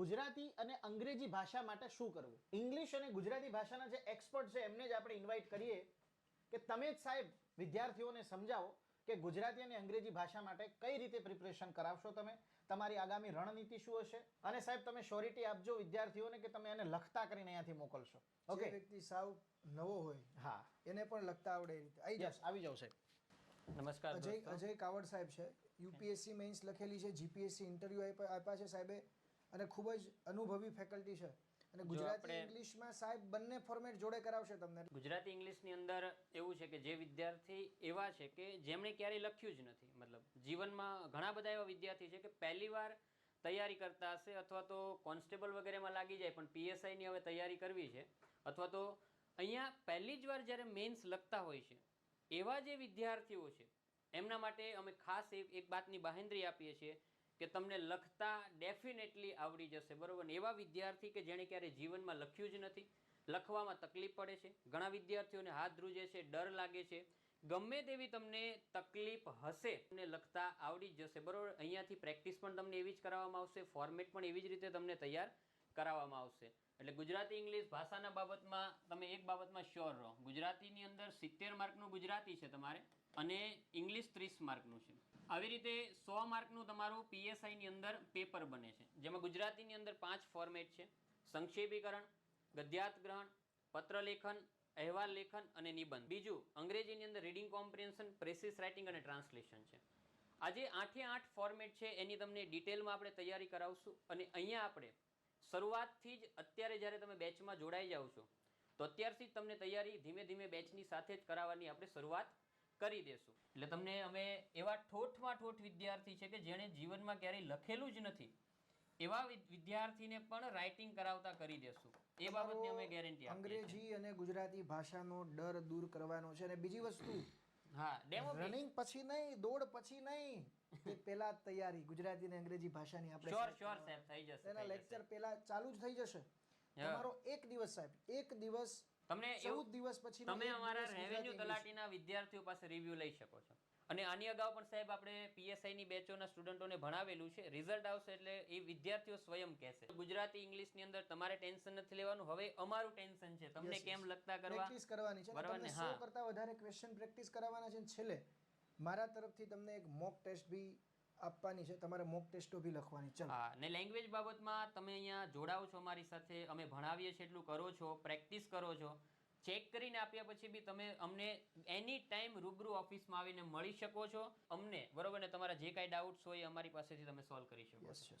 ગુજરાતી અને અંગ્રેજી ભાષા માટે શું કરવું? ઇંગ્લિશ અને ગુજરાતી ભાષાના જે એક્સપર્ટ છે એમને જ આપણે ઇન્વાઇટ કરીએ કે તમે જ સાહેબ વિદ્યાર્થીઓને સમજાવો કે ગુજરાતી અને અંગ્રેજી ભાષા માટે કઈ રીતે પ્રિપરેશન કરાવશો તમે તમારી આગામી રણનીતિ શું હશે? અને સાહેબ તમે શ્યોરિટી આપજો વિદ્યાર્થીઓને કે તમે એને લખતા કરીને અહીંયાથી મોકલશો. ઓકે વ્યક્તિ સાવ નવો હોય હા. એને પણ લખતા આવડે એ રીતે. આવી યસ આવી જાવ સાહેબ. નમસ્કાર અજય અજય કાવડ સાહેબ છે. યુપીએસસી મેઇન્સ લખેલી છે જીપીએસસી ઇન્ટરવ્યુ આપ્યા છે સાહેબે. અને ખૂબ જ અનુભવી ફેકલ્ટી છે. અને ગુજરાતી ઇંગ્લિશમાં સાહેબ બંને ફોર્મેટ જોડે કરાવશે તમને. ગુજરાતી ઇંગ્લિશની અંદર એવું છે કે જે વિદ્યાર્થી એવા છે કે જેમણે ક્યારેય લખ્યું જ નથી. મતલબ જીવનમાં ઘણા બધા એવા વિદ્યાર્થી છે કે પહેલી વાર તૈયારી કરતા હશે અથવા તો કોન્સ્ટેબલ વગેરેમાં લાગી જાય પણ પીએસઆઈની હવે તૈયારી કરવી છે. અથવા તો અહીંયા પહેલી જ વાર જ્યારે મેન્સ લખતા હોય છે એવા જે વિદ્યાર્થીઓ છે એમના માટે અમે ખાસ એક બાતની વાતની બાહેંધરી આપીએ છીએ કે તમને લખતા ડેફિનેટલી આવડી જશે, બરાબર? ને એવા વિદ્યાર્થી કે જેણે ક્યારેય જીવનમાં લખ્યું જ નથી, લખવામાં તકલીફ પડે છે. ઘણા વિદ્યાર્થીઓને હાથ ધ્રુજે છે, ડર લાગે છે. ગમે તેવી તમને તકલીફ હશે, તમને લખતા આવડી જ જશે, બરાબર? અહીંયાથી પ્રેક્ટિસ પણ તમને એવી જ કરાવવામાં આવશે ફોર્મેટ પણ એવી જ રીતે તમને તૈયાર કરાવવામાં આવશે. એટલે ગુજરાતી ઇંગ્લિશ ભાષાના બાબતમાં તમે એક બાબતમાં શ્યોર રહો. ગુજરાતીની અંદર સિત્તેર માર્કનું ગુજરાતી છે તમારે અને ઇંગ્લિશ ત્રીસ માર્કનું છે. આવી રીતે સો માર્કનું તમારું પીએસઆઈની અંદર પેપર બને છે. જેમાં ગુજરાતીની અંદર પાંચ ફોર્મેટ છે. સંક્ષેપીકરણ ગ્રહણ પત્રલેખન, અહેવાલ લેખન અને નિબંધ. બીજું, અંગ્રેજીની અંદર રીડિંગ કોમ્પ્રિહેન્શન પ્રેસિસ રાઇટિંગ અને ટ્રાન્સલેશન છે. આજે આઠે આઠ ફોર્મેટ છે, એની તમને ડિટેલમાં આપણે તૈયારી કરાવશું. અને અહીંયા આપણે શરૂઆતથી જ અત્યારે જ્યારે તમે બેચમાં જોડાઈ જાઓ છો, તો અત્યારથી જ તમને તૈયારી ધીમે ધીમે બેચની સાથે જ કરાવવાની આપણે શરૂઆત કરી દેશું. એટલે તમને અમે એવા ઠોઠમાં ઠોઠ વિદ્યાર્થી છે કે જેણે જીવનમાં ક્યારેય લખેલું જ નથી એવા વિદ્યાર્થીને પણ રાઇટિંગ કરાવતા કરી દેશું. એ બાબતની અમે ગેરંટી અંગ્રેજી અને ગુજરાતી ભાષાનો ડર દૂર કરવાનો છે અને બીજી વસ્તુ હા ડેમો રનિંગ પછી નહીં દોડ પછી નહીં પેલા પહેલા તૈયારી ગુજરાતી અને અંગ્રેજી ભાષાની આપણે શ્યોર શ્યોર સાહેબ થઈ જશે એના લેક્ચર પહેલા ચાલુ જ થઈ જશે. તમારો એક દિવસ સાહેબ એક દિવસ તમને એવું- દિવસ પછી તમે અમારા રેવન્યુ તલાટીના વિદ્યાર્થીઓ પાસે રિવ્યુ લઈ શકો છો. અને આની અગાઉ પણ સાહેબ આપણે પીએસઆઈની બેચોના સ્ટુડન્ટોને ભણાવેલું છે. રિઝલ્ટ આવશે એટલે એ વિદ્યાર્થીઓ સ્વયં કહેશે. ગુજરાતી ઇંગ્લિશની અંદર તમારે ટેન્શન નથી લેવાનું. હવે અમારું ટેન્શન છે. તમને કેમ લખતા કરવા? પ્રેક્ટિસ કરવાની છે. બરાબર તમને ને સો હા. કરતા વધારે ક્વેશ્ચન પ્રેક્ટિસ કરાવવાના છે. છેલ્લે મારા તરફથી તમને એક મોક ટેસ્ટ બી આપવાની છે તમારે મોક ટેસ્ટો બી લખવાની. ચાલો. હા ને લેંગ્વેજ બાબતમાં તમે અહીંયા જોડાઓ છો અમારી સાથે અમે ભણાવીએ છીએ એટલું કરો છો પ્રેક્ટિસ કરો છો. ચેક કરીને આપ્યા પછી બી તમે અમને એની ટાઈમ રૂબરૂ ઓફિસમાં આવીને મળી શકો છો. અમને બરોબર ને? તમારા જે કાંઈ ડાઉટ્સ હોય એ અમારી પાસેથી તમે સોલ્વ કરી શકો છો.